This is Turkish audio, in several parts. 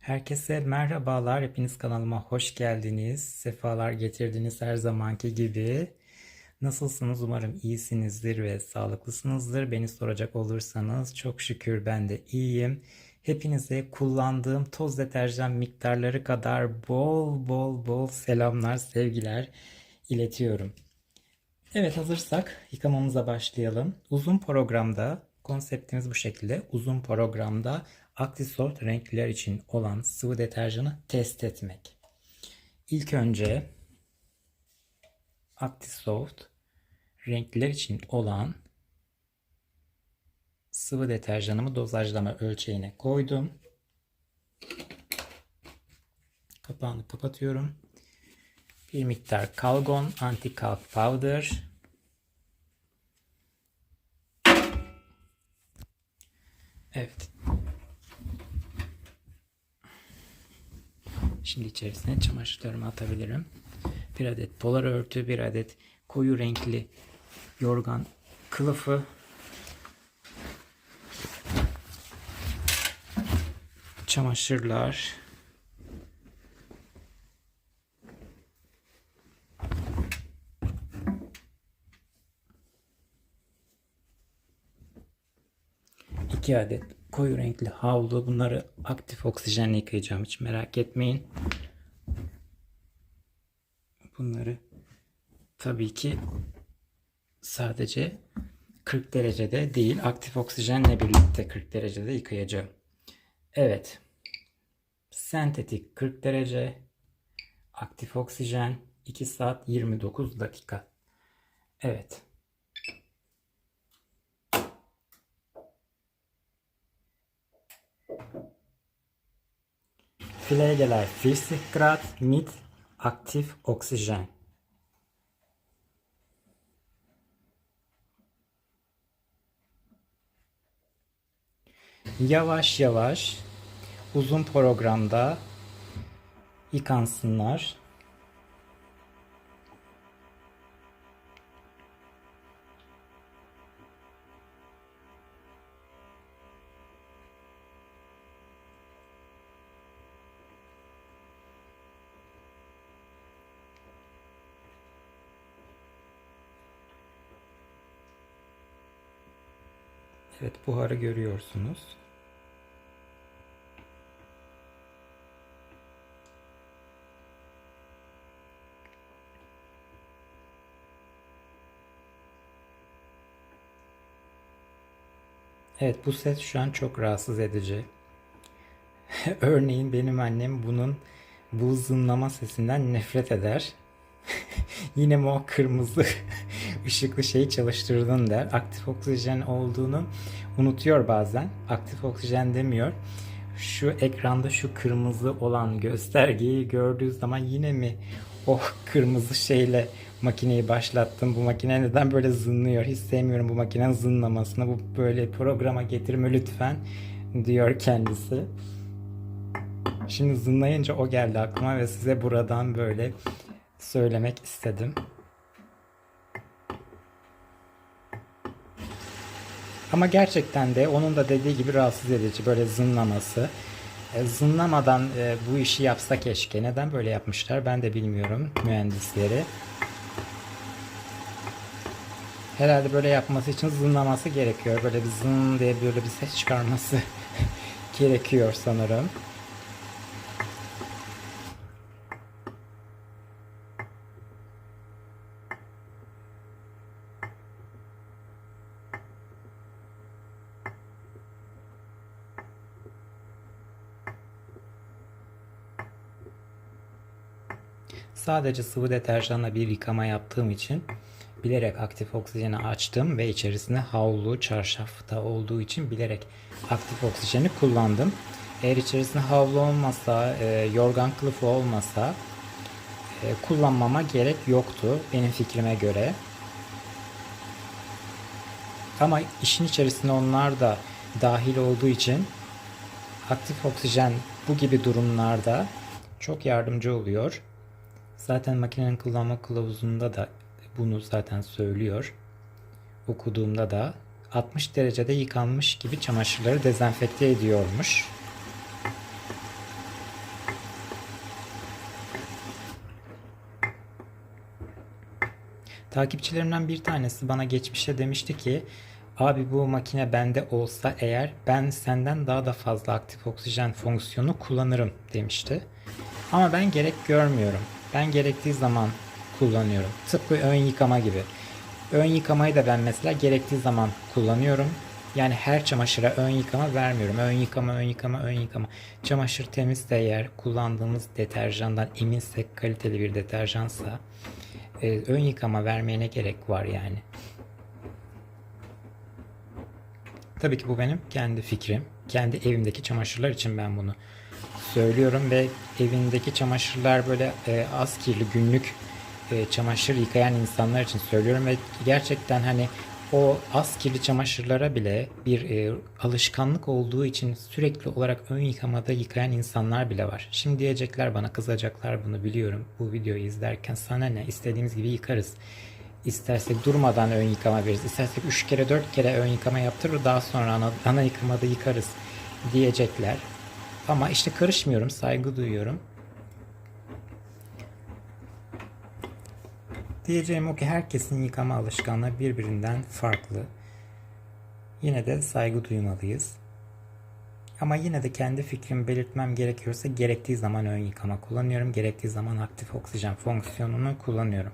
Herkese merhabalar. Hepiniz kanalıma hoş geldiniz. Sefalar getirdiniz her zamanki gibi. Nasılsınız? Umarım iyisinizdir ve sağlıklısınızdır. Beni soracak olursanız çok şükür ben de iyiyim. Hepinize kullandığım toz deterjan miktarları kadar bol bol bol selamlar, sevgiler iletiyorum. Evet hazırsak yıkamamıza başlayalım. Uzun programda konseptimiz bu şekilde. Uzun programda Actisoft renkliler için olan sıvı deterjanı test etmek. İlk önce Actisoft renkliler için olan sıvı deterjanımı dozajlama ölçeğine koydum. Kapağını kapatıyorum. Bir miktar Calgon Anti-Calc Powder. Evet. Şimdi içerisine çamaşırlarımı atabilirim. Bir adet polar örtü, bir adet koyu renkli yorgan kılıfı. Çamaşırlar. iki adet koyu renkli havlu. Bunları aktif oksijenle yıkayacağım. Hiç merak etmeyin. Bunları tabii ki sadece 40 derecede değil aktif oksijenle birlikte 40 derecede yıkayacağım. Evet. Sentetik 40 derece. Aktif oksijen 2 saat 29 dakika. Evet. 40 Grad mit aktif oksijen. Yavaş yavaş uzun programda yıkansınlar. Evet buharı görüyorsunuz. Evet bu ses şu an çok rahatsız edici. Örneğin benim annem bunun bu zımlama sesinden nefret eder. Yine mi o kırmızı ışıklı şeyi çalıştırdın der. Aktif oksijen olduğunu unutuyor bazen. Aktif oksijen demiyor. Şu ekranda şu kırmızı olan göstergeyi gördüğü zaman yine mi o kırmızı şeyle makineyi başlattım. Bu makine neden böyle zınlıyor? Hiç sevmiyorum bu makinenin zınlamasını. Bu böyle programa getirme lütfen diyor kendisi. Şimdi zınlayınca o geldi aklıma ve size buradan böyle söylemek istedim. Ama gerçekten de onun da dediği gibi rahatsız edici böyle zınlaması. E, zınlamadan e, bu işi yapsa keşke. Neden böyle yapmışlar ben de bilmiyorum mühendisleri. Herhalde böyle yapması için zınlaması gerekiyor. Böyle bir zın diye böyle bir ses çıkarması gerekiyor sanırım. Sadece sıvı deterjanla bir yıkama yaptığım için bilerek aktif oksijeni açtım ve içerisine havlu, çarşaf da olduğu için bilerek aktif oksijeni kullandım. Eğer içerisinde havlu olmasa, e, yorgan kılıfı olmasa e, kullanmama gerek yoktu benim fikrime göre. Ama işin içerisine onlar da dahil olduğu için aktif oksijen bu gibi durumlarda çok yardımcı oluyor. Zaten makinenin kullanma kılavuzunda da bunu zaten söylüyor. Okuduğumda da 60 derecede yıkanmış gibi çamaşırları dezenfekte ediyormuş. Takipçilerimden bir tanesi bana geçmişte demişti ki abi bu makine bende olsa eğer ben senden daha da fazla aktif oksijen fonksiyonu kullanırım demişti. Ama ben gerek görmüyorum. Ben gerektiği zaman kullanıyorum. Tıpkı ön yıkama gibi. Ön yıkamayı da ben mesela gerektiği zaman kullanıyorum. Yani her çamaşıra ön yıkama vermiyorum. Ön yıkama, ön yıkama, ön yıkama. Çamaşır temizse eğer kullandığımız deterjandan eminsek kaliteli bir deterjansa e, ön yıkama vermeye ne gerek var yani. Tabii ki bu benim kendi fikrim. Kendi evimdeki çamaşırlar için ben bunu söylüyorum ve evindeki çamaşırlar böyle e, az kirli günlük e, çamaşır yıkayan insanlar için söylüyorum ve gerçekten hani o az kirli çamaşırlara bile bir e, alışkanlık olduğu için sürekli olarak ön yıkamada yıkayan insanlar bile var. Şimdi diyecekler bana kızacaklar bunu biliyorum. Bu videoyu izlerken sana ne istediğimiz gibi yıkarız. İstersek durmadan ön yıkama veririz. İstersek 3 kere 4 kere ön yıkama yaptırır daha sonra ana, ana yıkamada yıkarız diyecekler. Ama işte karışmıyorum, saygı duyuyorum. Diyeceğim o ki herkesin yıkama alışkanlığı birbirinden farklı. Yine de saygı duymalıyız. Ama yine de kendi fikrimi belirtmem gerekiyorsa gerektiği zaman ön yıkama kullanıyorum. Gerektiği zaman aktif oksijen fonksiyonunu kullanıyorum.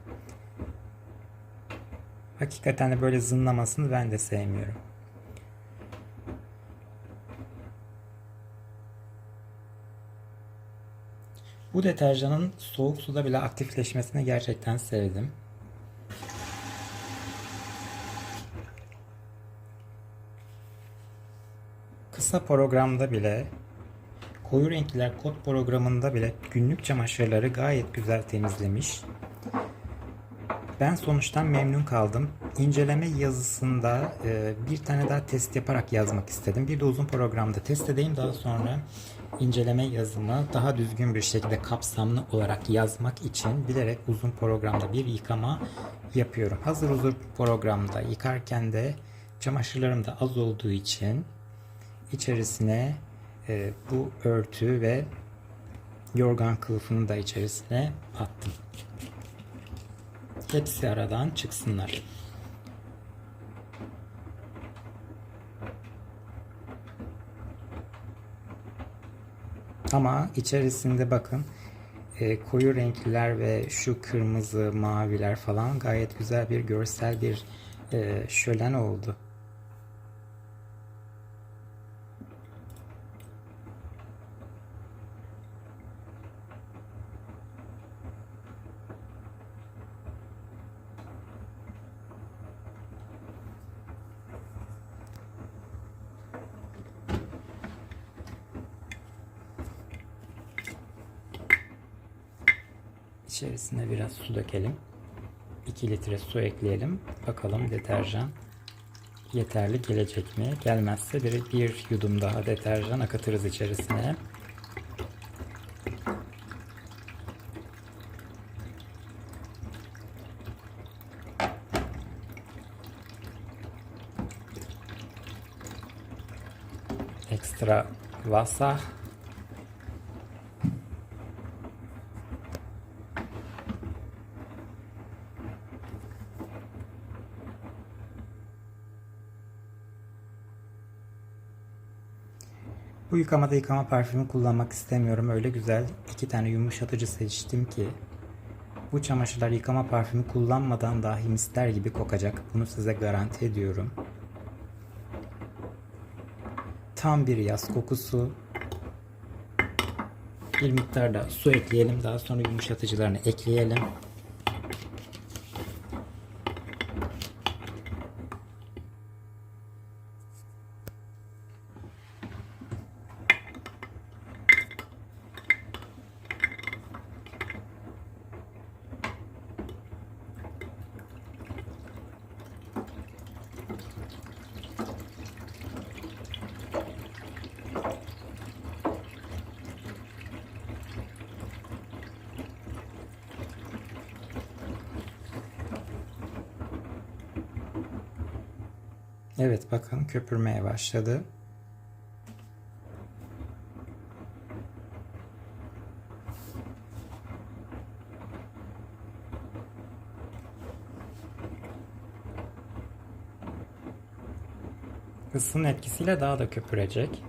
Hakikaten de böyle zınlamasını ben de sevmiyorum. Bu deterjanın soğuk suda bile aktifleşmesini gerçekten sevdim. Kısa programda bile koyu renkliler kod programında bile günlük çamaşırları gayet güzel temizlemiş. Ben sonuçtan memnun kaldım. İnceleme yazısında e, bir tane daha test yaparak yazmak istedim. Bir de uzun programda test edeyim. Daha sonra inceleme yazımı daha düzgün bir şekilde kapsamlı olarak yazmak için bilerek uzun programda bir yıkama yapıyorum. Hazır uzun programda yıkarken de çamaşırlarım da az olduğu için içerisine e, bu örtü ve yorgan kılıfını da içerisine attım. Hepsi aradan çıksınlar. Ama içerisinde bakın e, koyu renkliler ve şu kırmızı, maviler falan gayet güzel bir görsel bir e, şölen oldu. İçerisine biraz su dökelim. 2 litre su ekleyelim. Bakalım deterjan yeterli gelecek mi? Gelmezse bir, bir yudum daha deterjan akıtırız içerisine. Ekstra Wasser Bu yıkamada yıkama parfümü kullanmak istemiyorum. Öyle güzel iki tane yumuşatıcı seçtim ki bu çamaşırlar yıkama parfümü kullanmadan dahi misler gibi kokacak. Bunu size garanti ediyorum. Tam bir yaz kokusu. Bir miktar da su ekleyelim. Daha sonra yumuşatıcılarını ekleyelim. Evet bakın köpürmeye başladı. Isının etkisiyle daha da köpürecek.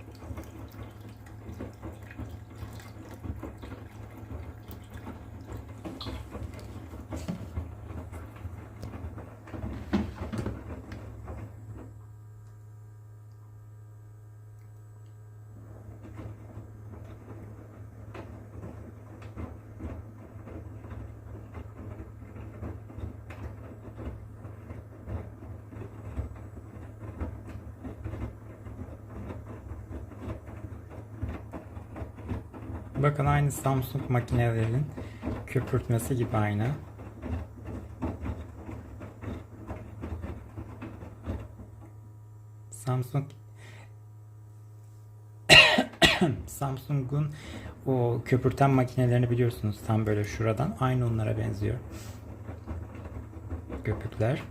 Bakın aynı Samsung makinelerin köpürtmesi gibi aynı. Samsung Samsung'un o köpürten makinelerini biliyorsunuz tam böyle şuradan aynı onlara benziyor. Köpükler.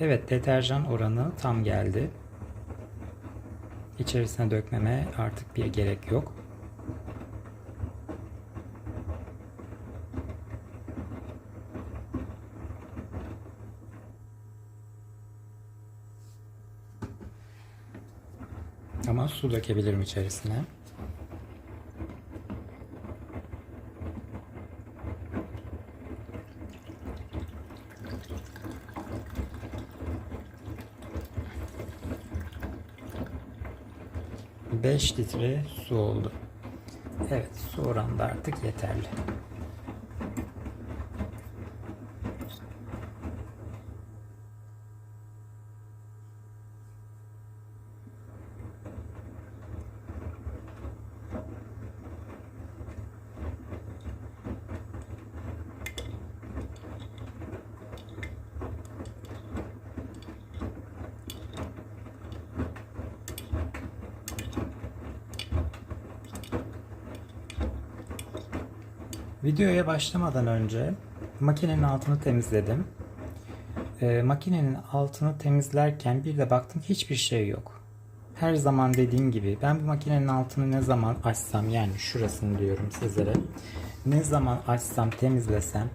Evet deterjan oranı tam geldi. İçerisine dökmeme artık bir gerek yok. Ama su dökebilirim içerisine. Beş litre su oldu. Evet su oranı da artık yeterli. Videoya başlamadan önce makinenin altını temizledim. Ee, makinenin altını temizlerken bir de baktım hiçbir şey yok. Her zaman dediğim gibi ben bu makinenin altını ne zaman açsam yani şurasını diyorum sizlere. Ne zaman açsam temizlesem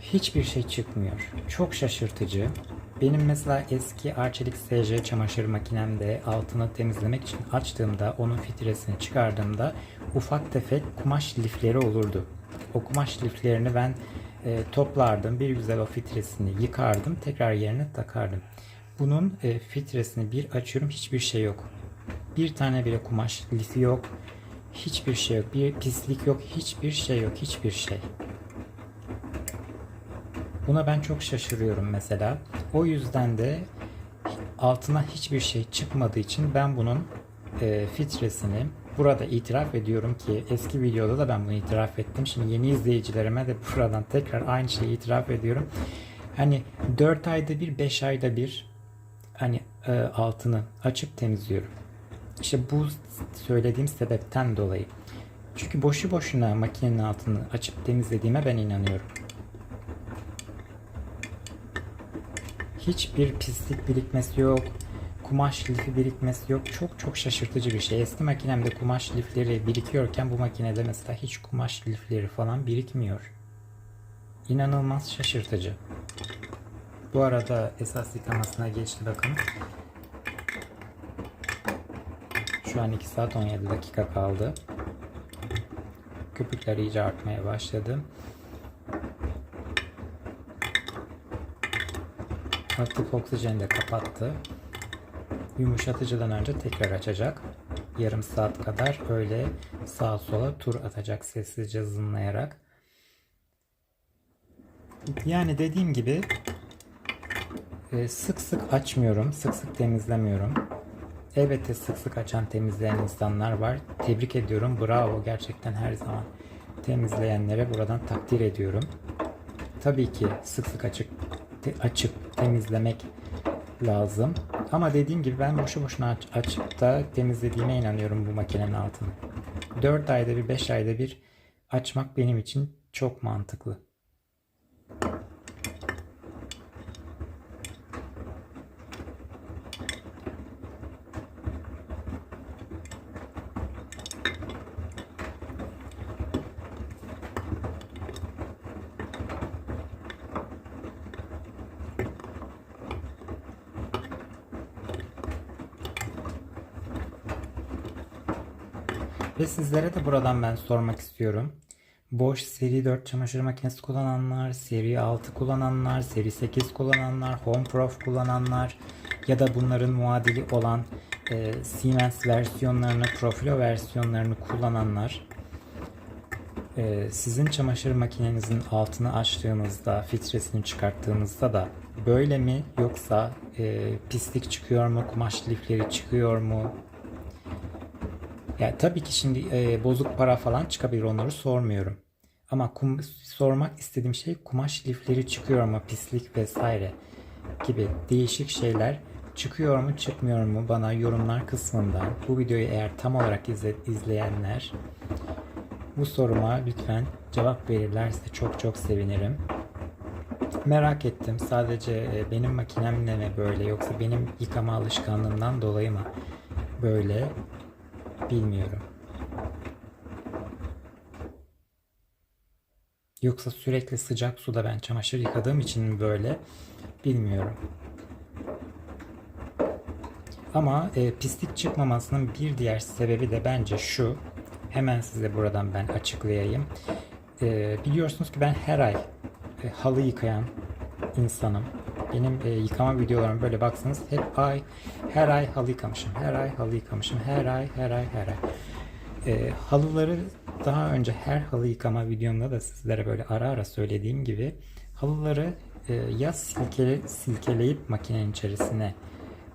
hiçbir şey çıkmıyor. Çok şaşırtıcı. Benim mesela eski Arçelik SC çamaşır makinemde altını temizlemek için açtığımda onun filtresini çıkardığımda ufak tefek kumaş lifleri olurdu. O kumaş liflerini ben e, toplardım. Bir güzel o filtresini yıkardım. Tekrar yerine takardım. Bunun e, filtresini bir açıyorum. Hiçbir şey yok. Bir tane bile kumaş lifi yok. Hiçbir şey yok. Bir pislik yok. Hiçbir şey yok. Hiçbir şey. Buna ben çok şaşırıyorum mesela. O yüzden de altına hiçbir şey çıkmadığı için ben bunun e, filtresini burada itiraf ediyorum ki eski videoda da ben bunu itiraf ettim. Şimdi yeni izleyicilerime de buradan tekrar aynı şeyi itiraf ediyorum. Hani 4 ayda bir 5 ayda bir hani e, altını açıp temizliyorum. İşte bu söylediğim sebepten dolayı. Çünkü boşu boşuna makinenin altını açıp temizlediğime ben inanıyorum. Hiçbir pislik birikmesi yok. Kumaş lifi birikmesi yok. Çok çok şaşırtıcı bir şey. Eski makinemde kumaş lifleri birikiyorken bu makinede mesela hiç kumaş lifleri falan birikmiyor. İnanılmaz şaşırtıcı. Bu arada esas yıkamasına geçti bakın. Şu an 2 saat 17 dakika kaldı. Köpükler iyice artmaya başladı. Aktif oksijeni de kapattı. Yumuşatıcıdan önce tekrar açacak. Yarım saat kadar öyle sağa sola tur atacak sessizce zınlayarak. Yani dediğim gibi e, sık sık açmıyorum, sık sık temizlemiyorum. Elbette sık sık açan temizleyen insanlar var. Tebrik ediyorum. Bravo. Gerçekten her zaman temizleyenlere buradan takdir ediyorum. Tabii ki sık sık açık açıp temizlemek lazım. Ama dediğim gibi ben boşu boşuna aç, açıp da temizlediğime inanıyorum bu makinenin altını. 4 ayda bir 5 ayda bir açmak benim için çok mantıklı. Ve sizlere de buradan ben sormak istiyorum. Boş seri 4 çamaşır makinesi kullananlar, seri 6 kullananlar, seri 8 kullananlar, Home Prof kullananlar ya da bunların muadili olan e, Siemens versiyonlarını, Profilo versiyonlarını kullananlar e, sizin çamaşır makinenizin altını açtığınızda, filtresini çıkarttığınızda da böyle mi yoksa e, pislik çıkıyor mu, kumaş lifleri çıkıyor mu? Yani tabii ki şimdi e, bozuk para falan çıkabilir onları sormuyorum. Ama kum, sormak istediğim şey kumaş lifleri çıkıyor mu, pislik vesaire gibi değişik şeyler çıkıyor mu çıkmıyor mu bana yorumlar kısmından bu videoyu eğer tam olarak izle, izleyenler bu soruma lütfen cevap verirlerse çok çok sevinirim. Merak ettim sadece e, benim makinemle mi böyle yoksa benim yıkama alışkanlığımdan dolayı mı böyle bilmiyorum. Yoksa sürekli sıcak suda ben çamaşır yıkadığım için mi böyle bilmiyorum. Ama e, pislik çıkmamasının bir diğer sebebi de bence şu. Hemen size buradan ben açıklayayım. E, biliyorsunuz ki ben her ay e, halı yıkayan insanım. Benim e, yıkama videolarım böyle baksanız hep ay her ay halı yıkamışım. Her ay halı yıkamışım. Her ay her ay her ay. E, halıları daha önce her halı yıkama videomda da sizlere böyle ara ara söylediğim gibi halıları e, ya silkele, silkeleyip makinenin içerisine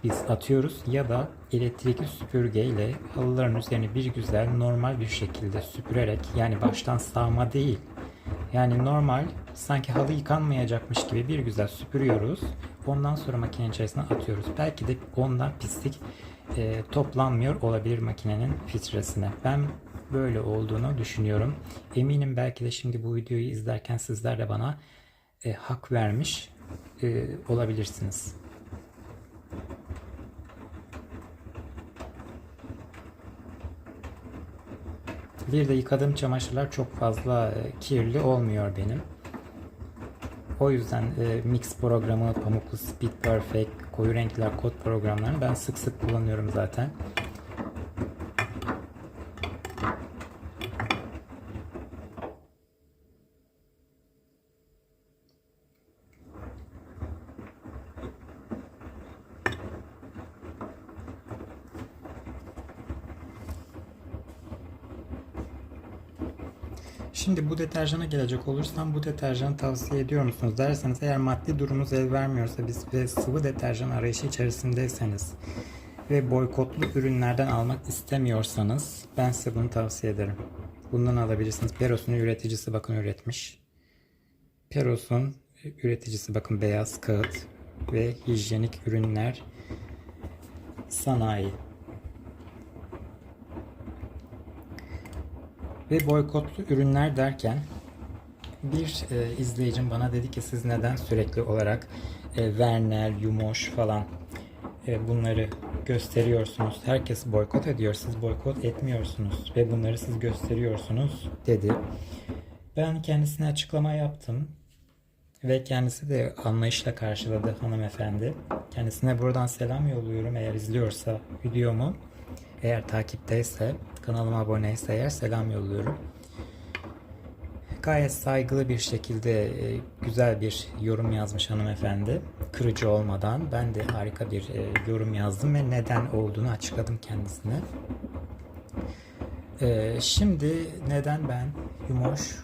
biz atıyoruz ya da elektrikli süpürgeyle halıların üzerine bir güzel normal bir şekilde süpürerek yani baştan sağma değil yani normal sanki halı yıkanmayacakmış gibi bir güzel süpürüyoruz. Ondan sonra makinenin içerisine atıyoruz. Belki de ondan pislik e, toplanmıyor olabilir makinenin filtresine. Ben böyle olduğunu düşünüyorum. Eminim belki de şimdi bu videoyu izlerken sizler de bana e, hak vermiş e, olabilirsiniz. Bir de yıkadığım çamaşırlar çok fazla e, kirli olmuyor benim. O yüzden e, mix programı, pamuklu speed perfect, koyu renkler kod programlarını ben sık sık kullanıyorum zaten. Şimdi bu deterjana gelecek olursam bu deterjanı tavsiye ediyor musunuz derseniz eğer maddi durumunuz el vermiyorsa biz ve sıvı deterjan arayışı içerisindeyseniz ve boykotlu ürünlerden almak istemiyorsanız ben size bunu tavsiye ederim. Bundan alabilirsiniz. Peros'un üreticisi bakın üretmiş. Peros'un üreticisi bakın beyaz kağıt ve hijyenik ürünler sanayi. Ve boykotlu ürünler derken bir e, izleyicim bana dedi ki siz neden sürekli olarak e, Vernel, Yumoş falan e, bunları gösteriyorsunuz. Herkes boykot ediyor. Siz boykot etmiyorsunuz ve bunları siz gösteriyorsunuz dedi. Ben kendisine açıklama yaptım ve kendisi de anlayışla karşıladı hanımefendi. Kendisine buradan selam yolluyorum eğer izliyorsa videomu. Eğer takipteyse, kanalıma aboneyse eğer selam yolluyorum. Gayet saygılı bir şekilde e, güzel bir yorum yazmış hanımefendi. Kırıcı olmadan ben de harika bir e, yorum yazdım ve neden olduğunu açıkladım kendisine. E, şimdi neden ben yumoş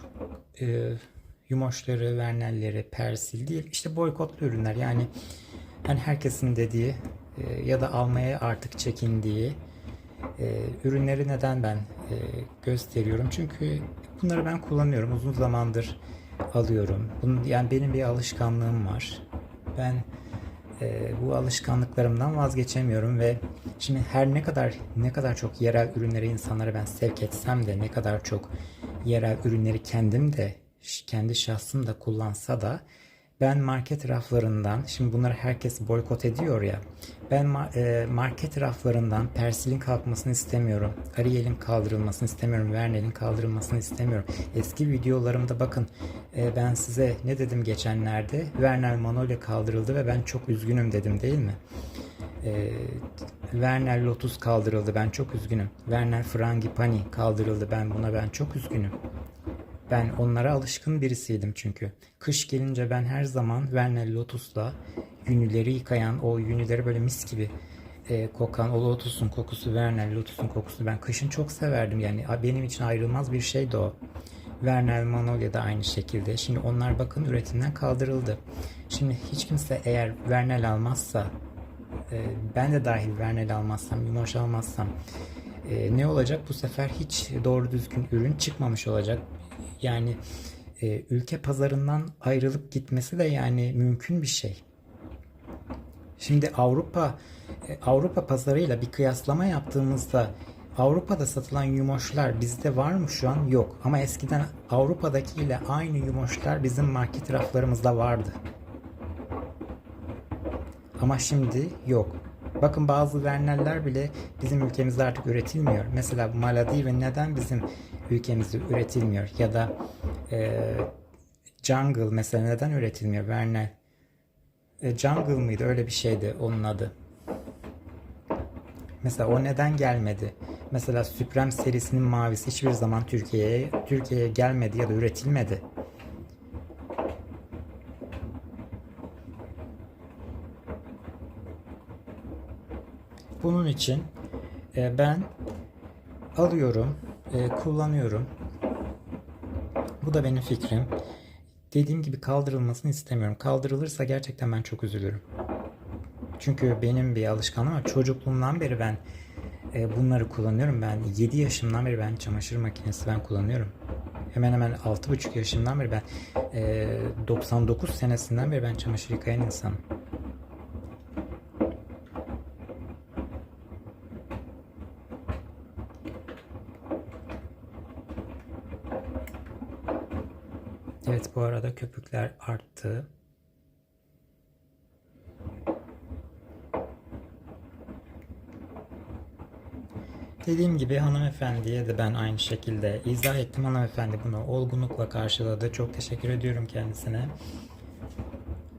yumoşları, vernelleri, persil değil işte boykotlu ürünler yani hani herkesin dediği ya da almaya artık çekindiği e, ürünleri neden ben e, gösteriyorum? Çünkü bunları ben kullanıyorum. Uzun zamandır alıyorum. Bunun, yani benim bir alışkanlığım var. Ben e, bu alışkanlıklarımdan vazgeçemiyorum ve şimdi her ne kadar ne kadar çok yerel ürünleri insanlara ben sevk etsem de ne kadar çok yerel ürünleri kendim de kendi şahsım da kullansa da ben market raflarından, şimdi bunları herkes boykot ediyor ya, ben e, market raflarından Persil'in kalkmasını istemiyorum. Ariel'in kaldırılmasını istemiyorum. Vernel'in kaldırılmasını istemiyorum. Eski videolarımda bakın e, ben size ne dedim geçenlerde? Vernel Manolya kaldırıldı ve ben çok üzgünüm dedim değil mi? E, Werner Lotus kaldırıldı. Ben çok üzgünüm. Werner Frangipani kaldırıldı. Ben buna ben çok üzgünüm. Ben onlara alışkın birisiydim çünkü. Kış gelince ben her zaman Werner Lotus'la yünleri yıkayan, o yünleri böyle mis gibi e, kokan, o Lotus'un kokusu, Werner Lotus'un kokusu ben kışın çok severdim. Yani benim için ayrılmaz bir şeydi o. Vernel Manolya da aynı şekilde. Şimdi onlar bakın üretimden kaldırıldı. Şimdi hiç kimse eğer Vernel almazsa, e, ben de dahil Vernel almazsam, Yumoş almazsam e, ne olacak? Bu sefer hiç doğru düzgün ürün çıkmamış olacak. Yani e, ülke pazarından ayrılıp gitmesi de yani mümkün bir şey. Şimdi Avrupa e, Avrupa pazarıyla bir kıyaslama yaptığımızda Avrupa'da satılan yumoşlar bizde var mı şu an? Yok. Ama eskiden Avrupa'daki ile aynı yumoşlar bizim market raflarımızda vardı. Ama şimdi yok. Bakın bazı verneller bile bizim ülkemizde artık üretilmiyor. Mesela Maladive neden bizim ülkemizde üretilmiyor? Ya da e, Jungle mesela neden üretilmiyor? Vernel. E, Jungle mıydı? Öyle bir şeydi onun adı. Mesela o neden gelmedi? Mesela Supreme serisinin mavisi hiçbir zaman Türkiye'ye Türkiye'ye gelmedi ya da üretilmedi. Bunun için e, ben alıyorum, e, kullanıyorum. Bu da benim fikrim. Dediğim gibi kaldırılmasını istemiyorum. Kaldırılırsa gerçekten ben çok üzülürüm. Çünkü benim bir alışkanlığım var. Çocukluğumdan beri ben e, bunları kullanıyorum. Ben 7 yaşımdan beri ben çamaşır makinesi ben kullanıyorum. Hemen hemen 6,5 yaşımdan beri ben e, 99 senesinden beri ben çamaşır yıkayan insanım. Evet bu arada köpükler arttı. Dediğim gibi hanımefendiye de ben aynı şekilde izah ettim. Hanımefendi bunu olgunlukla karşıladı. Çok teşekkür ediyorum kendisine.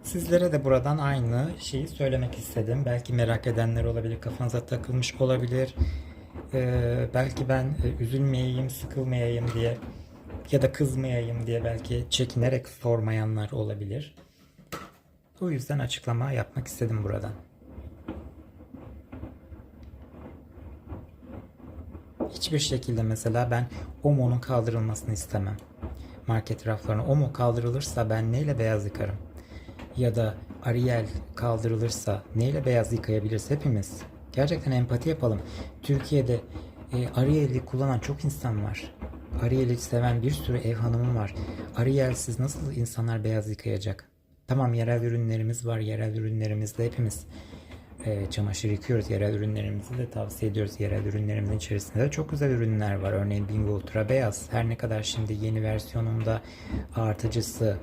Sizlere de buradan aynı şeyi söylemek istedim. Belki merak edenler olabilir, kafanıza takılmış olabilir. Ee, belki ben e, üzülmeyeyim, sıkılmayayım diye ya da kızmayayım diye belki çekinerek sormayanlar olabilir. O yüzden açıklama yapmak istedim buradan. Hiçbir şekilde mesela ben Omo'nun kaldırılmasını istemem. Market raflarına Omo kaldırılırsa ben neyle beyaz yıkarım? Ya da Ariel kaldırılırsa neyle beyaz yıkayabiliriz hepimiz? Gerçekten empati yapalım. Türkiye'de e, Ariel'i kullanan çok insan var. Ariel'i seven bir sürü ev hanımı var. Ariel'siz nasıl insanlar beyaz yıkayacak? Tamam yerel ürünlerimiz var. Yerel ürünlerimizde hepimiz e, çamaşır yıkıyoruz. Yerel ürünlerimizi de tavsiye ediyoruz. Yerel ürünlerimizin içerisinde de çok güzel ürünler var. Örneğin Bingo Ultra Beyaz. Her ne kadar şimdi yeni versiyonunda artıcısı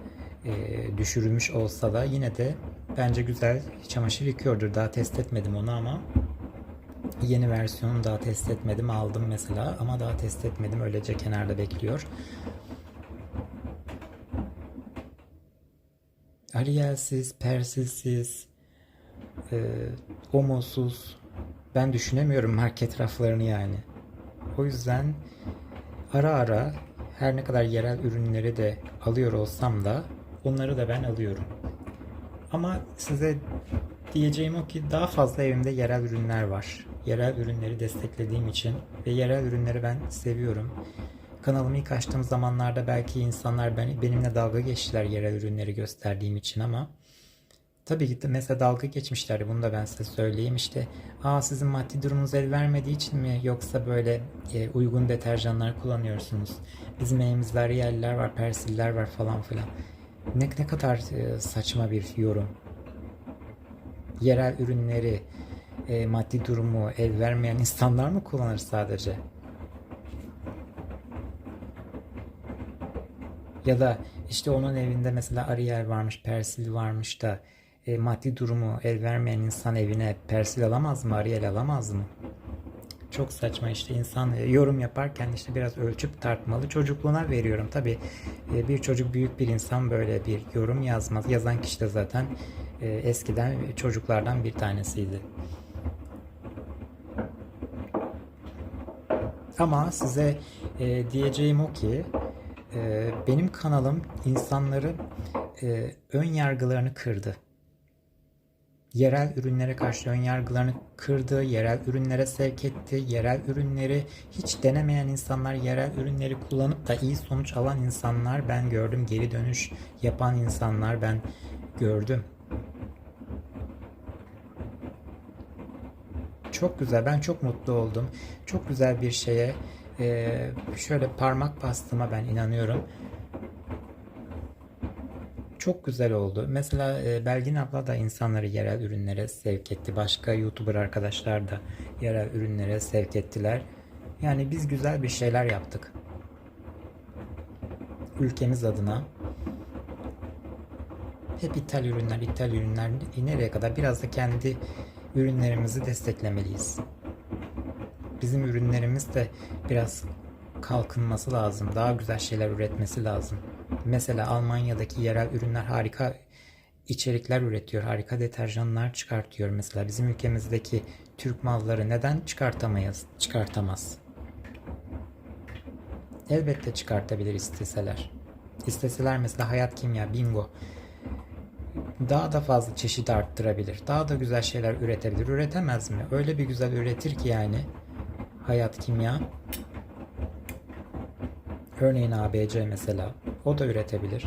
e, düşürülmüş olsa da yine de bence güzel çamaşır yıkıyordur. Daha test etmedim onu ama yeni versiyonunu daha test etmedim. Aldım mesela ama daha test etmedim. Öylece kenarda bekliyor. Ariel'siz, Persil'siz, e, omosuz ben düşünemiyorum market raflarını yani. O yüzden ara ara her ne kadar yerel ürünleri de alıyor olsam da onları da ben alıyorum. Ama size diyeceğim o ki daha fazla evimde yerel ürünler var. Yerel ürünleri desteklediğim için ve yerel ürünleri ben seviyorum. Kanalımı ilk açtığım zamanlarda belki insanlar beni, benimle dalga geçtiler yerel ürünleri gösterdiğim için ama Tabii ki de mesela dalga geçmişlerdi. Bunu da ben size söyleyeyim. İşte aa sizin maddi durumunuz el vermediği için mi yoksa böyle e, uygun deterjanlar kullanıyorsunuz? Bizim evimizde yerler var, persiller var falan filan. Ne, ne kadar e, saçma bir yorum. Yerel ürünleri e, maddi durumu el vermeyen insanlar mı kullanır sadece? Ya da işte onun evinde mesela Ariel varmış, Persil varmış da e, maddi durumu el vermeyen insan evine Persil alamaz mı? Ariel alamaz mı? çok saçma işte insan e, yorum yaparken işte biraz ölçüp tartmalı. Çocukluğuna veriyorum tabi e, bir çocuk büyük bir insan böyle bir yorum yazmaz. Yazan kişi de zaten e, eskiden çocuklardan bir tanesiydi. Ama size diyeceğim o ki benim kanalım insanları ön yargılarını kırdı. Yerel ürünlere karşı ön yargılarını kırdı, yerel ürünlere sevk etti, yerel ürünleri hiç denemeyen insanlar, yerel ürünleri kullanıp da iyi sonuç alan insanlar ben gördüm, geri dönüş yapan insanlar ben gördüm. Çok güzel. Ben çok mutlu oldum. Çok güzel bir şeye şöyle parmak bastığıma ben inanıyorum. Çok güzel oldu. Mesela e, Belgin abla da insanları yerel ürünlere sevk etti. Başka YouTuber arkadaşlar da yerel ürünlere sevk ettiler. Yani biz güzel bir şeyler yaptık. Ülkemiz adına. Hep ithal ürünler, ithal ürünler nereye kadar? Biraz da kendi ürünlerimizi desteklemeliyiz. Bizim ürünlerimiz de biraz kalkınması lazım. Daha güzel şeyler üretmesi lazım. Mesela Almanya'daki yerel ürünler harika içerikler üretiyor. Harika deterjanlar çıkartıyor. Mesela bizim ülkemizdeki Türk malları neden çıkartamayız? Çıkartamaz. Elbette çıkartabilir isteseler. İsteseler mesela hayat kimya, bingo daha da fazla çeşit arttırabilir. Daha da güzel şeyler üretebilir. Üretemez mi? Öyle bir güzel üretir ki yani. Hayat kimya. Örneğin ABC mesela. O da üretebilir.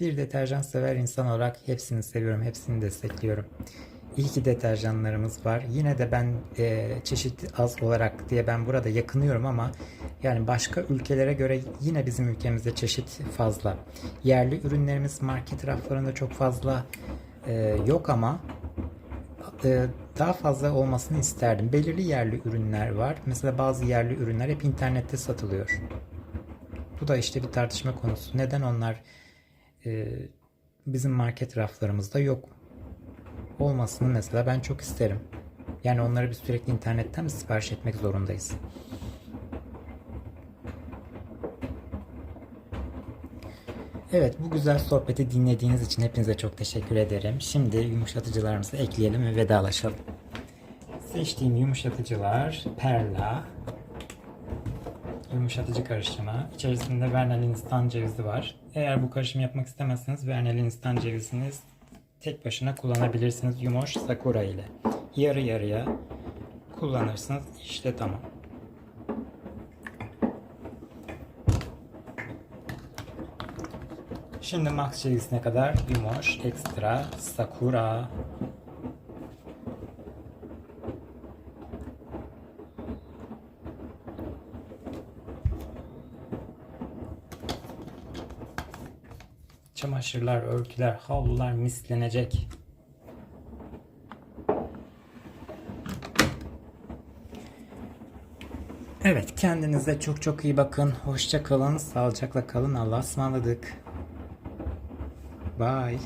Bir deterjan sever insan olarak hepsini seviyorum, hepsini destekliyorum. İyi ki deterjanlarımız var. Yine de ben e, çeşit az olarak diye ben burada yakınıyorum ama yani başka ülkelere göre yine bizim ülkemizde çeşit fazla. Yerli ürünlerimiz market raflarında çok fazla e, yok ama daha fazla olmasını isterdim. Belirli yerli ürünler var. Mesela bazı yerli ürünler hep internette satılıyor. Bu da işte bir tartışma konusu. Neden onlar e, bizim market raflarımızda yok? Olmasını mesela ben çok isterim. Yani onları biz sürekli internetten mi sipariş etmek zorundayız? Evet bu güzel sohbeti dinlediğiniz için hepinize çok teşekkür ederim. Şimdi yumuşatıcılarımızı ekleyelim ve vedalaşalım. Seçtiğim yumuşatıcılar Perla yumuşatıcı karışımı. İçerisinde Vernal Hindistan cevizi var. Eğer bu karışımı yapmak istemezseniz Vernal Hindistan cevizini tek başına kullanabilirsiniz Yumoş Sakura ile. Yarı yarıya kullanırsınız. İşte tamam. Şimdi max çizgisine kadar Yumoş, Ekstra, Sakura. Çamaşırlar, örtüler, havlular mislenecek. Evet, kendinize çok çok iyi bakın. Hoşça kalın, sağlıcakla kalın. Allah'a ısmarladık. Bye.